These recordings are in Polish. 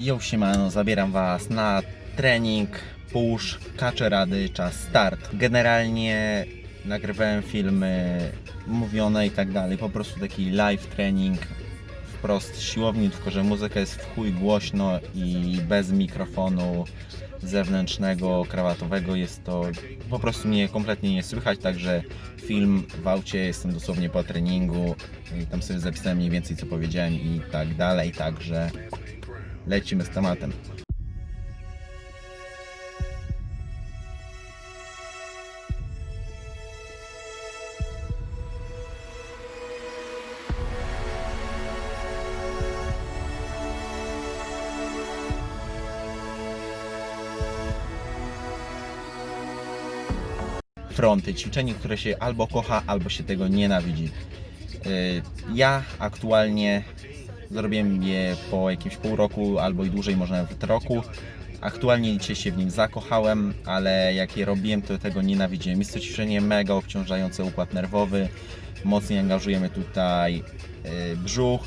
Jo, siemano, zabieram Was na trening, push, kacze rady, czas start. Generalnie nagrywałem filmy mówione i tak dalej, po prostu taki live trening wprost siłowni, tylko że muzyka jest w chuj głośno i bez mikrofonu zewnętrznego, krawatowego jest to po prostu mnie kompletnie nie słychać, także film w aucie, jestem dosłownie po treningu tam sobie zapisałem mniej więcej co powiedziałem i tak dalej, także lecimy z tematem. Fronty, ćwiczenie, które się albo kocha, albo się tego nienawidzi. Yy, Ja aktualnie zrobiłem je po jakimś pół roku albo i dłużej, może nawet roku. Aktualnie dzisiaj się w nim zakochałem, ale jak je robiłem, to tego nienawidziłem. Jest to ćwiczenie mega obciążające układ nerwowy. Mocniej angażujemy tutaj yy, brzuch,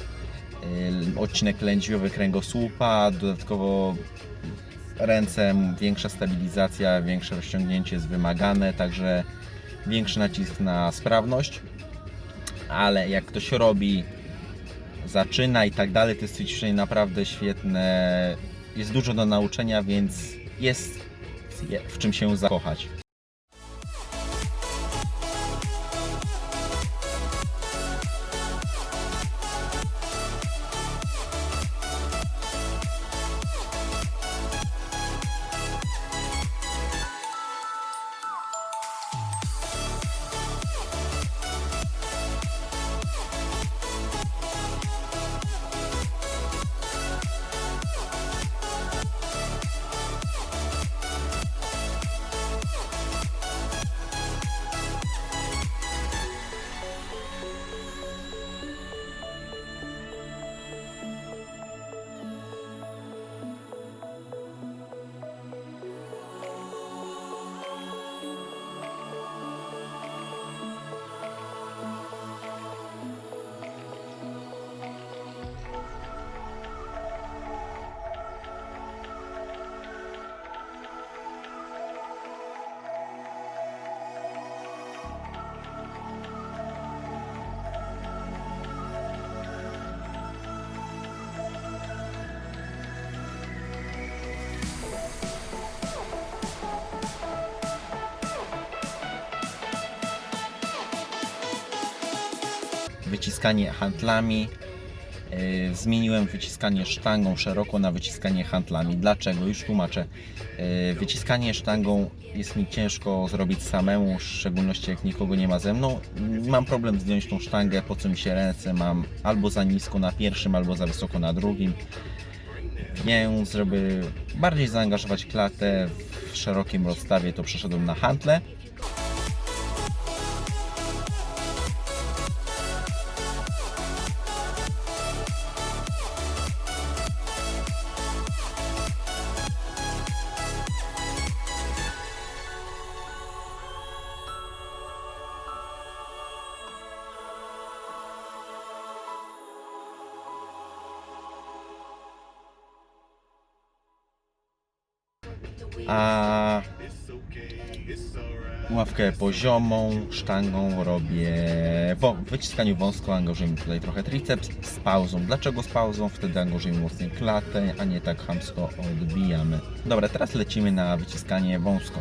yy, odcinek lędźwiowy kręgosłupa, dodatkowo ręce, większa stabilizacja, większe rozciągnięcie jest wymagane, także większy nacisk na sprawność. Ale jak ktoś robi, zaczyna i tak dalej, to jest ćwiczenie naprawdę świetne. Jest dużo do nauczenia, więc jest w czym się zakochać. Wyciskanie handlami. Yy, Zmieniłem wyciskanie sztangą szeroko na wyciskanie handlami. Dlaczego? Już tłumaczę. Yy, Wyciskanie sztangą jest mi ciężko zrobić samemu, w szczególności jak nikogo nie ma ze mną. Mam problem zdjąć tą sztangę, po co mi się ręce mam albo za nisko na pierwszym, albo za wysoko na drugim. Więc żeby bardziej zaangażować klatę w szerokim rozstawie, to przeszedłem na handle. A ławkę poziomą, sztangą robię w wyciskaniu wąsko angażujemy tutaj trochę triceps z pauzą. Dlaczego z pauzą? Wtedy angażujemy mocniej klatę, a nie tak chamsko odbijamy. Dobra, teraz lecimy na wyciskanie wąsko.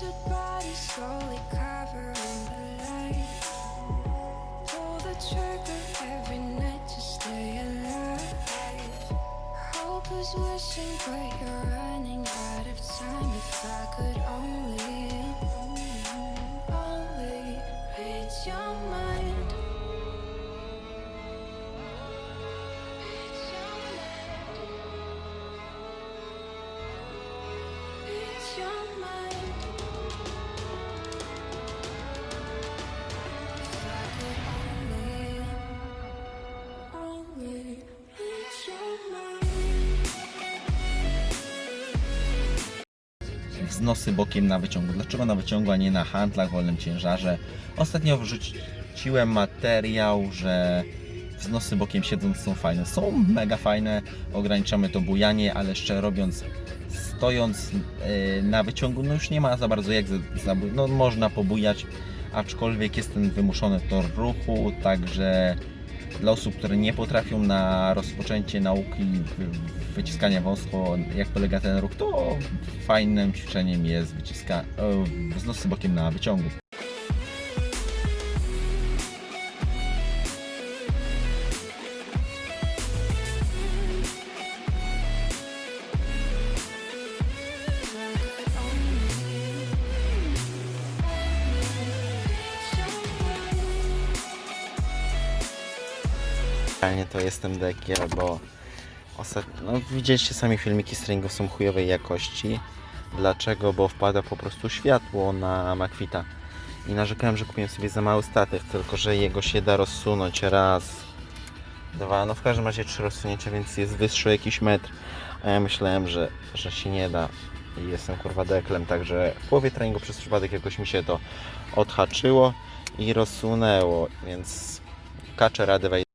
Wilted body slowly covering the light. Pull the trigger every night to stay alive. Hope is wishing, but you're running wznosy bokiem na wyciągu. Dlaczego na wyciągu, a nie na handlach, wolnym ciężarze? Ostatnio wrzuciłem materiał, że wznosy bokiem siedząc są fajne. Są mega fajne, ograniczamy to bujanie, ale jeszcze robiąc stojąc e, na wyciągu, no już nie ma za bardzo jak no można pobujać, aczkolwiek jest ten wymuszony tor ruchu, także dla osób, które nie potrafią na rozpoczęcie nauki wy- wyciskania wąsko, jak polega ten ruch, to fajnym ćwiczeniem jest wyciska, e, wznosy bokiem na wyciągu. Realnie to jestem dekiel, bo ostatnio, no, widzieliście sami filmiki z treningów są chujowej jakości. Dlaczego? Bo wpada po prostu światło na Makwita. I narzekałem, że kupiłem sobie za mały statyw, tylko że jego się da rozsunąć raz, dwa, no w każdym razie trzy rozsunięcia, więc jest wyższy jakiś metr. A ja myślałem, że, że się nie da. I jestem kurwa deklem, także w połowie treningu przez przypadek jakoś mi się to odhaczyło i rozsunęło, więc kaczę radę wejść.